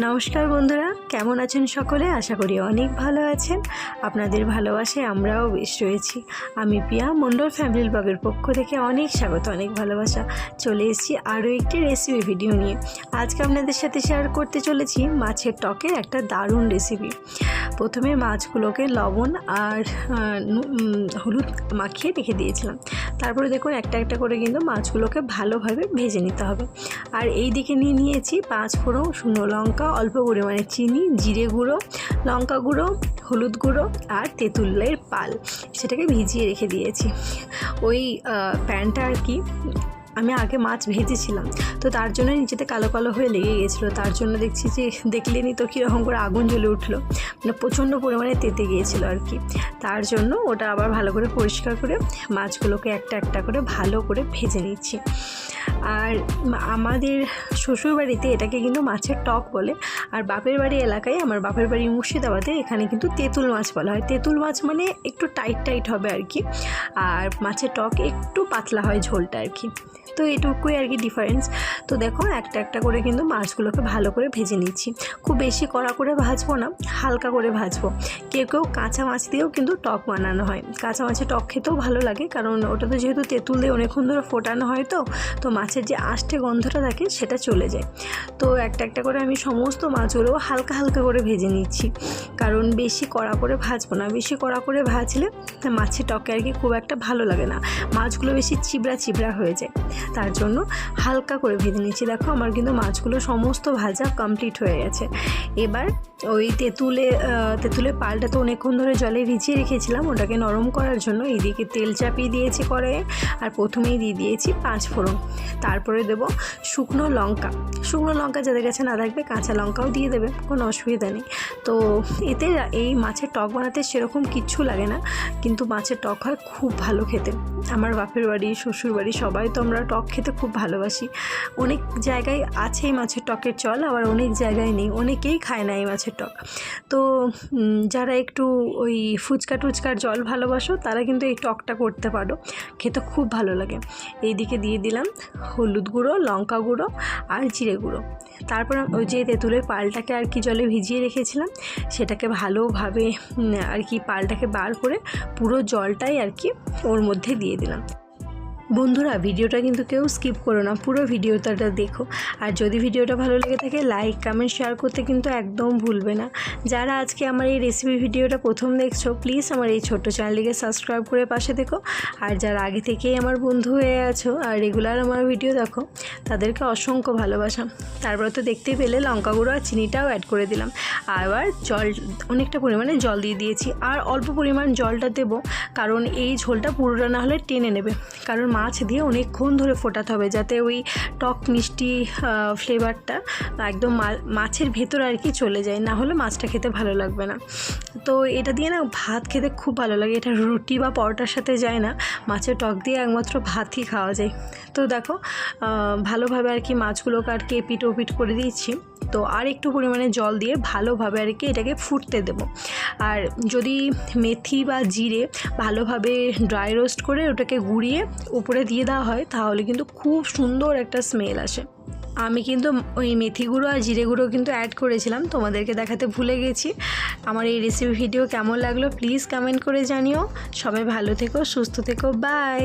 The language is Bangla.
নমস্কার বন্ধুরা, কেমন আছেন সকলে? আশা করি অনেক ভালো আছেন। আপনাদের ভালোবাসায় আমরাও বেশ রয়েছি। আমি পিয়া মণ্ডল ফ্যামিলি ব্লগের পক্ষ থেকে অনেক স্বাগত, অনেক ভালোবাসা। চলে এসেছি আরও একটি রেসিপি ভিডিও নিয়ে। আজকে আপনাদের সাথে শেয়ার করতে চলেছি মাছের টকের একটা দারুণ রেসিপি প্রথমে মাছগুলোকে লবণ আর হলুদ মাখিয়ে রেখে দিয়েছিলাম। তারপরে দেখুন, একটা একটা করে কিন্তু মাছগুলোকে ভালোভাবে ভেজে নিতে হবে। আর এই দিকে নিয়ে নিয়েছি পাঁচ ফোড়ন শুকনো লঙ্কা অল্প পরিমাণে চিনি, জিরে গুঁড়ো, লঙ্কা গুঁড়ো, হলুদ গুঁড়ো আর তেঁতুলের পাল। সেটাকে ভিজিয়ে রেখে দিয়েছি। ওই প্যানটা আর কি আমি আগে মাছ ভেজেছিলাম। তো তার জন্য নিচেতে কালো কালো হয়ে লেগে গিয়েছিল তার জন্য দেখছি যে দেখলেনি তো কীরকম করে আগুন জ্বলে উঠল। মানে প্রচণ্ড পরিমাণে তেতে গিয়েছিল আর কি। তার জন্য ওটা আবার ভালো করে পরিষ্কার করে মাছগুলোকে একটা একটা করে ভালো করে ভেজে নিচ্ছি। আর আমাদের শ্বশুরবাড়িতে এটাকে কিন্তু মাছের টক বলে। আর বাপের বাড়ি এলাকায়, আমার বাপের বাড়ি মুর্শিদাবাদে এখানে কিন্তু তেঁতুল মাছ বলা হয়। তেঁতুল মাছ মানে একটু টাইট টাইট হবে আর কি। আর মাছের টক একটু পাতলা হয় ঝোলটা আর কি। তো এটুকুই আর কি ডিফারেন্স তো দেখো একটা একটা করে কিন্তু মাছগুলোকে ভালো করে ভেজে নিচ্ছি। খুব বেশি কড়া করে ভাজবো না, হালকা করে ভাজবো। কেউ কেউ কাঁচা মাছ দিয়েও কিন্তু টক বানানো হয়। কাঁচা মাছের টক খেতেও ভালো লাগে, কারণ ওটা তো যেহেতু তেঁতুল দিয়ে অনেকক্ষণ ধরে ফোটানো হয় তো তো মাছের যে আষ্টে গন্ধটা থাকে সেটা চলে যায়। তো একটা একটা করে আমি সমস্ত মাছগুলো হালকা হালকা করে ভেজে নিচ্ছি। কারণ বেশি কড়া করে ভাজবো না, বেশি কড়া করে ভাজলে মাছের টকে আর কি খুব একটা ভালো লাগে না। মাছগুলো বেশি চিবড়া চিবড়া হয়ে যায়। তার জন্য হালকা করে ভেজে নিচ্ছি। দেখো আমার কিন্তু মাছগুলো সমস্ত ভাজা কমপ্লিট হয়ে গেছে। এবার ওই তেঁতুলে আহ, তেঁতুলের পালটা তো অনেকক্ষণ ধরে জলে ভিজিয়ে রেখেছিলাম ওটাকে নরম করার জন্য এইদিকে তেল চাপিয়ে দিয়েছি কড়াইয়ে আর প্রথমেই দিয়ে দিয়েছি পাঁচ ফোড়ন। তারপরে দেবো শুকনো লঙ্কা। শুকনো লঙ্কা যাদের কাছে না থাকবে কাঁচা লঙ্কাও দিয়ে দেবে কোনো অসুবিধা নেই। তো এতে এই মাছের টক বানাতে সেরকম কিচ্ছু লাগে না কিন্তু মাছের টক হয় খুব ভালো খেতে। আমার বাপের বাড়ি শ্বশুর বাড়ি সবাই তো আমরা টক খেতে খুব ভালোবাসি। অনেক জায়গায় আছে এই মাছের টকের চল, আবার অনেক জায়গায় নেই। অনেকেই খায় না এই মাছের টক। তো যারা একটু ওই ফুচকা টুচকার জল ভালোবাসো, তারা কিন্তু এই টকটা করতে পারো। খেতে খুব ভালো লাগে। এইদিকে দিয়ে দিলাম হলুদ গুঁড়ো, লঙ্কা গুঁড়ো আর জিরে গুঁড়ো। তারপর ওই যে তেঁতুলের পালটাকে আর কি জলে ভিজিয়ে রেখেছিলাম, সেটাকে ভালোভাবে আর কি পালটাকে বার করে পুরো জলটাই আর কি ওর মধ্যে দিয়ে দিলাম। বন্ধুরা, ভিডিওটা কিন্তু কেউ স্কিপ করো না, পুরো ভিডিওটা দেখো। আর যদি ভিডিওটা ভালো লেগে থাকে লাইক কমেন্ট শেয়ার করতে কিন্তু একদম ভুলবে না। যারা আজকে আমার এই রেসিপি ভিডিওটা প্রথম দেখছ প্লিজ আমার এই ছোট্ট চ্যানেলটিকে সাবস্ক্রাইব করে পাশে দেখো। আর যারা আগে থেকেই আমার বন্ধু হয়ে আছো আর রেগুলার আমার ভিডিও দেখো, তাদেরকে অসংখ্য ভালোবাসা। তারপরে তো দেখতেই পেলে, লঙ্কা গুঁড়ো আর চিনিটাও অ্যাড করে দিলাম। আবার জল, অনেকটা পরিমাণে জল দিয়ে দিয়েছি। আর অল্প পরিমাণ জলটা দেবো, কারণ এই ঝোলটা পুরোটা না হলে টেনে নেবে। কারণ মাছ দিয়ে অনেকক্ষণ ধরে ফোটাতে হবে যাতে ওই টক মিষ্টি ফ্লেভারটা একদম মাছের ভেতর আর কি চলে যায়। না হলে মাছটা খেতে ভালো লাগবে না। তো এটা দিয়ে না ভাত খেতে খুব ভালো লাগে। এটা রুটি বা পরোটার সাথে যায় না। মাছের টক দিয়ে একমাত্র ভাতই খাওয়া যায়। তো দেখো ভালোভাবে আর কি মাছগুলোকে আর কি এপিট ওপিট করে দিচ্ছি তো আর একটু পরিমাণে জল দিয়ে ভালোভাবে আর কি এটাকে ফুটতে দেব। আর যদি মেথি বা জিরে ভালোভাবে ড্রাই রোস্ট করে ওটাকে গুঁড়িয়ে উপরে দিয়ে দেওয়া হয়, তাহলে কিন্তু খুব সুন্দর একটা স্মেল আসে। আমি কিন্তু ওই মেথি গুঁড়ো আর জিরে গুঁড়ো কিন্তু অ্যাড করেছিলাম, তোমাদেরকে দেখাতে ভুলে গেছি। আমার এই রেসিপি ভিডিও কেমন লাগল প্লিজ কমেন্ট করে জানিও। সবাই ভালো থেকো, সুস্থ থেকো বাই